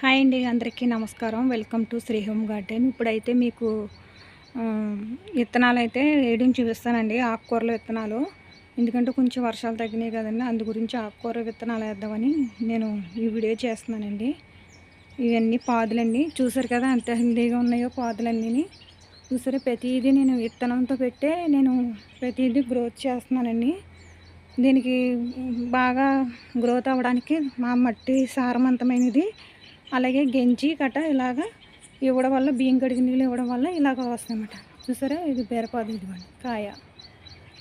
Hi అండి అందరికీ నమస్కారం. Welcome to Shri home garden. ఇప్పుడైతే మీకు విత్తనాలు అయితే వేయడం చూపిస్తానండి ఆకుకూరల విత్తనాలు. ఎందుకంటే కొంచెం వర్షాలు తగ్గినాయి కదండి అందు గురించి ఆకుకూర విత్తనాలు వేద్దామని నేను ఈ వీడియో చేస్తున్నానండి. ఇవన్నీ పాదులండి చూసారు కదా ఎంత హెల్దీగా ఉన్నాయో పాదులన్నీ చూసారు ప్రతిదీ నేను విత్తనంతో పెట్టే నేను ప్రతిదీ గ్రోత్ చేస్తున్నానండి. దీనికి బాగా గ్రోత్ అవ్వడానికి మా మట్టి సారవంతమైనది. అలాగే గెంజి కట్ట ఇలాగా ఇవ్వడం వల్ల బియ్యం కడిగి నీళ్ళు ఇవ్వడం వల్ల ఇలాగ వస్తాయన్నమాట. చూసారా? ఇది బీరపాదు ఇదిగోండి. కాయ.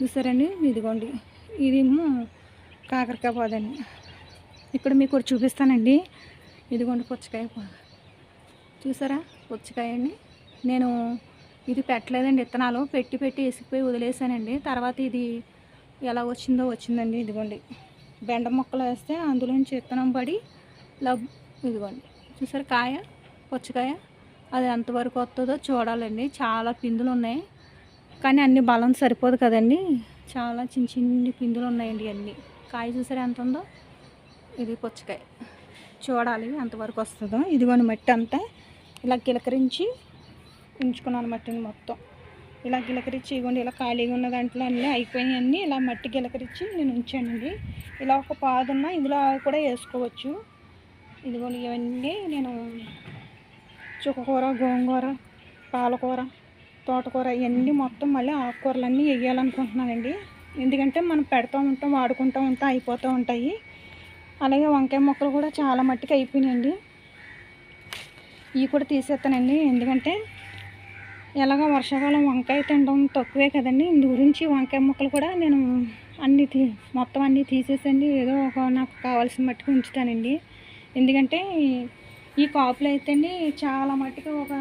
చూసారండి? ఇదిగోండి. ఇదేమో కాకరకాయ పాదండి. ఇక్కడ మీకు చూపిస్తానండి. ఇదిగోండి పుచ్చకాయ చూసారా? పుచ్చకాయ అండి. నేను ఇది పెట్టలేదండి విత్తనాలు పెట్టి పెట్టి వేసుకుపోయి వదిలేసానండి. తర్వాత ఇది ఎలా వచ్చిందో వచ్చిందండి. ఇదిగోండి. బెండ మొక్కలు వేస్తే అందులోంచి విత్తనం పడి లబ్ ఇదిగోండి. చూసారు కాయ? పుచ్చకాయ? అది ఎంతవరకు వస్తుందో చూడాలండి. చాలా పిందులు ఉన్నాయి కానీ అన్ని బలం సరిపోదు కదండి. చాలా చిన్న చిన్ని పిందులు ఉన్నాయండి అన్నీ. కాయ చూసారు ఎంత ఉందో? ఇది పుచ్చకాయ. చూడాలి ఎంతవరకు వస్తుందో. ఇదిగోండి మట్టి అంతా. ఇలా గిలకరించి ఉంచుకున్నాను మట్టిని మొత్తం. ఇలా గిలకరించి ఇవ్వండి ఇలా ఖాళీగా ఉన్న దాంట్లో అన్నీ అయిపోయినాయి ఇలా మట్టి గిలకరించి నేను ఉంచానండి. ఇలా ఒక పాదున్న ఇందులో కూడా వేసుకోవచ్చు. ఇదిగోండి ఇవన్నీ నేను చుక్కకూర గోంగూర పాలకూర తోటకూర ఇవన్నీ మొత్తం మళ్ళీ ఆకుకూరలన్నీ వేయాలనుకుంటున్నానండి. ఎందుకంటే మనం పెడతా ఉంటాం వాడుకుంటూ ఉంటాం అయిపోతూ ఉంటాయి. అలాగే వంకాయ మొక్కలు కూడా చాలా మట్టికి అయిపోయినాయండి. ఇవి కూడా తీసేస్తానండి. ఎందుకంటే ఎలాగ వర్షాకాలం వంకాయ తినడం తక్కువే కదండి. ఇందు గురించి వంకాయ మొక్కలు కూడా నేను అన్ని తీ మొత్తం అన్నీ తీసేసండి. ఏదో ఒక నాకు కావాల్సిన మట్టుకు ఉంచుతానండి. ఎందుకంటే ఈ కాపులు అయితే అండి చాలా మట్టుకు ఒక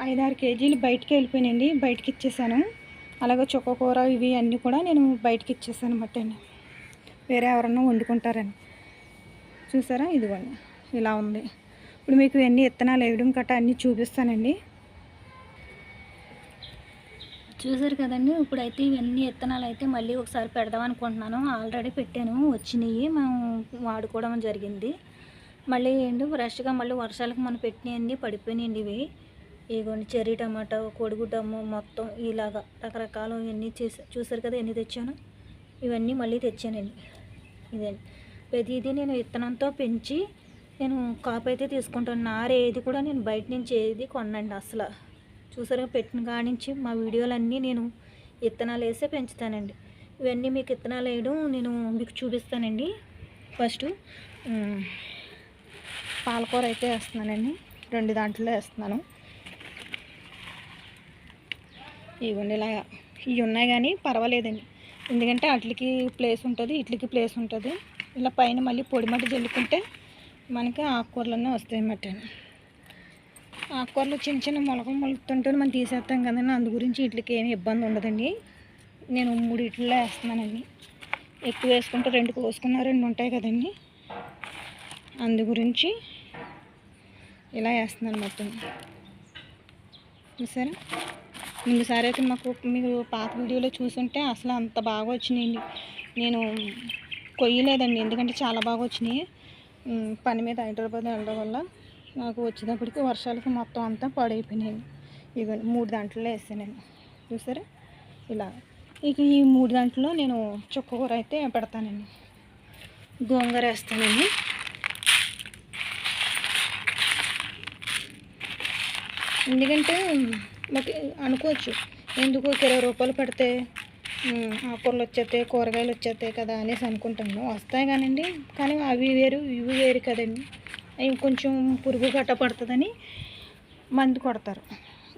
ఐదారు కేజీలు బయటికి వెళ్ళిపోయినాయండి. బయటికి ఇచ్చేసాను. అలాగే చొక్కకూర ఇవి అన్నీ కూడా నేను బయటికి ఇచ్చేసాను అన్నమాట అండి వేరే ఎవరన్నా వండుకుంటారని. చూసారా? ఇదిగోండి. ఇలా ఉంది. ఇప్పుడు మీకు ఎన్ని విత్తనాలు వేయడం కట్ట అన్నీ చూపిస్తానండి. చూసారు కదండి? ఇప్పుడైతే ఇవన్నీ విత్తనాలు అయితే మళ్ళీ ఒకసారి పెడదాం అనుకుంటున్నాను. ఆల్రెడీ పెట్టాను. వచ్చినాయి. మేము వాడుకోవడం జరిగింది. మళ్ళీ ఏంటి ఫ్రెష్గా మళ్ళీ వర్షాలకు మనం పెట్టినవన్నీ పడిపోయినాయండి ఇవి. ఇగోండి చెర్రీ టమాటా కోడిగుడ్డము మొత్తం ఇలాగా రకరకాలు ఇవన్నీ చేసి చూసారు కదా ఎన్ని తెచ్చాను? ఇవన్నీ మళ్ళీ తెచ్చానండి. ఇదండి ప్రతిదీ నేను విత్తనంతో పెంచి నేను కాపు అయితే తీసుకుంటాను. నార ఏది కూడా నేను బయట నుంచి ఏది కొనండి అసలు. చూసారుగా పెట్టిన కాడి నుంచి మా వీడియోలన్నీ నేను విత్తనాలు వేసే పెంచుతానండి. ఇవన్నీ మీకు విత్తనాలు వేయడం నేను మీకు చూపిస్తానండి. ఫస్ట్ పాలకూర అయితే వేస్తున్నానండి. రెండు దాంట్లో వేస్తున్నాను. ఇవ్వండి ఇలా ఇవి ఉన్నాయి కానీ పర్వాలేదండి. ఎందుకంటే వాటికి ప్లేస్ ఉంటుంది ఇట్లకి ప్లేస్ ఉంటుంది. ఇలా పైన మళ్ళీ పొడి మట్టి జల్లుకుంటే మనకి ఆకుకూరలన్నీ వస్తాయి అన్నమాట. ఆకుకూరలు చిన్న చిన్న మొలక మొలుతుంటే మనం తీసేస్తాం కదండి. అందు గురించి వీటికి ఏమి ఇబ్బంది ఉండదండి. నేను మూడు ఇట్లలో వేస్తున్నానండి. ఎక్కువ వేసుకుంటే రెండు కోసుకున్న రెండు ఉంటాయి కదండి. అందు గురించి ఇలా వేస్తున్నాను మొత్తం. చూసారా? ముందుసారి అయితే మాకు మీరు పాత వీడియోలో చూసుంటే అసలు అంత బాగా వచ్చినాయండి. నేను కొయ్యలేదండి ఎందుకంటే చాలా బాగా వచ్చినాయి. పని మీద హైదరాబాద్ వెళ్ళడం వల్ల నాకు వచ్చేటప్పటికి వర్షాలకి మొత్తం అంతా పాడైపోయినాయి. ఇవన్నీ మూడు దాంట్లో వేసాను చూసారా? ఇలా. ఇక ఈ మూడు దాంట్లో నేను చుక్కకూర అయితే పెడతానండి. గోంగూర వేస్తానండి. ఎందుకంటే మాకు అనుకోవచ్చు. ఎందుకు ఒక ఇరవై రూపాయలు పడితే ఆకుకూరలు వచ్చేస్తాయి కూరగాయలు వచ్చేస్తాయి కదా అనేసి అనుకుంటాను వస్తాయి కానండి కానీ అవి వేరు ఇవి వేరు కదండి. అవి కొంచెం పురుగు గట్ట పడుతుందని మందు కొడతారు.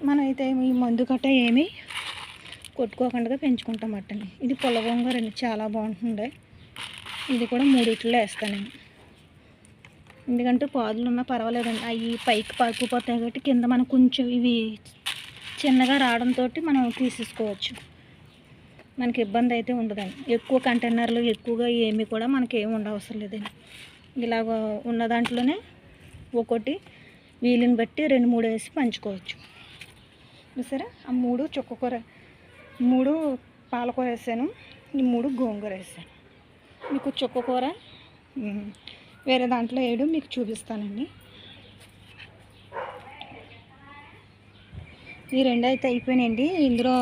మనమైతే ఈ మందు గట్ట ఏమీ కొట్టుకోకుండా పెంచుకుంటాం అట్టండి ఇది పొలగొంగరండి చాలా బాగుంటుండే. ఇది కూడా మూడిట్లో వేస్తానండి. ఎందుకంటే పాదులు ఉన్నా పర్వాలేదండి. అవి పైకి పాకిపోతాయి కాబట్టి కింద మనం కొంచెం ఇవి చిన్నగా రావడంతో మనం తీసేసుకోవచ్చు. మనకి ఇబ్బంది అయితే ఉండదండి. ఎక్కువ కంటైనర్లు ఎక్కువగా ఏమి కూడా మనకి ఏమి ఉండవసరం లేదండి. ఇలాగ ఉన్న దాంట్లోనే ఒకటి వీలుని బట్టి రెండు మూడు వేసి పంచుకోవచ్చు. చూసారా? ఆ మూడు చుక్కకూర మూడు పాలకూర వేసాను. ఈ మూడు గోంగూర వేసాను. మీకు చుక్కకూర వేరే దాంట్లో వేయడం మీకు చూపిస్తానండి. ఈ రెండు అయితే అయిపోయినాయండి. ఇందులో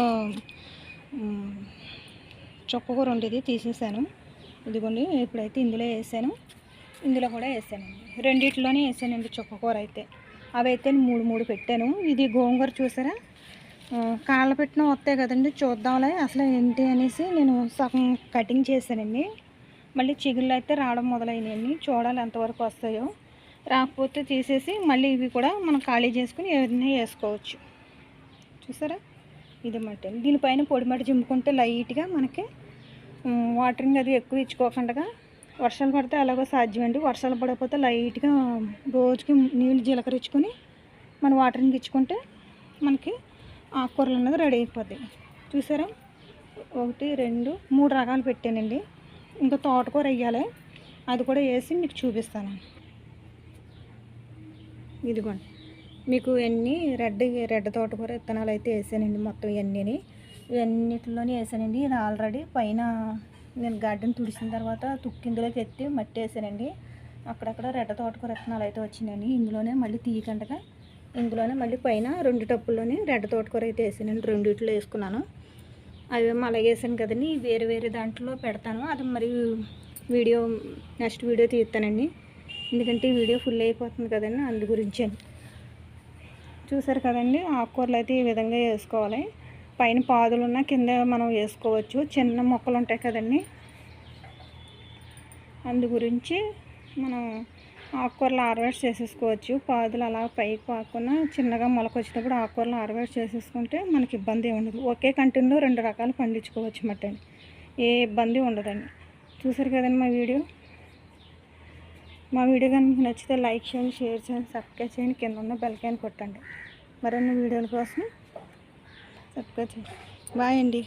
చొక్కకూర ఉండేది తీసేసాను. ఇదిగోండి ఇప్పుడైతే ఇందులో వేసాను. ఇందులో కూడా వేసానండి. రెండిట్లోనే వేసానండి చొక్కకూర అయితే. అవైతే మూడు మూడు పెట్టాను. ఇది గోంగూర చూసారా? కాళ్ళ పెట్టిన వస్తాయి కదండి చూద్దాంలే. అసలు ఏంటి అనేసి నేను సగం కటింగ్ చేశానండి. మళ్ళీ చిగుళ్ళు అయితే రావడం మొదలైనవి చూడాలి ఎంతవరకు వస్తాయో. రాకపోతే తీసేసి మళ్ళీ ఇవి కూడా మనం ఖాళీ చేసుకుని ఏదైనా వేసుకోవచ్చు. చూసారా? ఇది మట్టి. దీనిపైన పొడిమట్టి చింపుకుంటే లైట్గా మనకి వాటరింగ్ అది ఎక్కువ ఇచ్చుకోకుండా వర్షాలు పడితే అలాగో సాధ్యమండి. వర్షాలు పడకపోతే లైట్గా రోజుకి నీళ్ళు జీలకరించుకొని మనం వాటరింగ్ ఇచ్చుకుంటే మనకి ఆకుకూరలు అనేది రెడీ అయిపోతాయి చూసారా? ఒకటి రెండు మూడు రకాలు పెట్టానండి. ఇంకా తోటకూర వేయాలి అది కూడా వేసి మీకు చూపిస్తాను. ఇదిగోండి. మీకు ఎన్ని రెడ్ రెడ్ తోటకూర విత్తనాలు అయితే వేసానండి మొత్తం ఇవన్నీ ఇవన్నిటిలోనే వేసానండి. ఇది ఆల్రెడీ పైన నేను గార్డెన్ తుడిసిన తర్వాత తుక్కిందులోకి ఎత్తి మట్టి వేసానండి. అక్కడక్కడ రెడ్ తోటకూర విత్తనాలు అయితే వచ్చినాయండి. ఇందులోనే మళ్ళీ తీయకండగా ఇందులోనే మళ్ళీ పైన రెండు టప్పుల్లోనే రెడ్ తోటకూర అయితే వేసానండి. రెండిట్లో వేసుకున్నాను. అవేమో అలాగే వేసాను కదండి. వేరే వేరే దాంట్లో పెడతాను. అది మరి వీడియో నెక్స్ట్ వీడియో తీస్తానండి. ఎందుకంటే వీడియో ఫుల్ అయిపోతుంది కదండి అందు గురించి చూసారు కదండి ఆకుకూరలు అయితే ఈ విధంగా వేసుకోవాలి. పైన పాదులు ఉన్న కింద మనం వేసుకోవచ్చు. చిన్న మొక్కలు ఉంటాయి కదండి. అందు గురించి మనం ఆకుకూరలు ఆరవేట్ చేసేసుకోవచ్చు. పాదులు అలా పైకి కాకుండా చిన్నగా మొలకొచ్చినప్పుడు ఆకుకూరలు ఆరవేట్ చేసేసుకుంటే మనకి ఇబ్బంది ఉండదు. ఒకే కంటిన్యూలో రెండు రకాలు పండించుకోవచ్చు అన్నమాట ఏ ఇబ్బంది ఉండదండి. చూసారు కదండి మా వీడియో? మా వీడియో కనుక నచ్చితే లైక్ చేయండి షేర్ చేయండి సబ్స్క్రైబ్ చేయండి. కింద ఉన్న బెల్కాయని కొట్టండి. మరిన్ని వీడియోల కోసం సబ్స్క్రైబ్ చేయండి. బాయ్ అండి.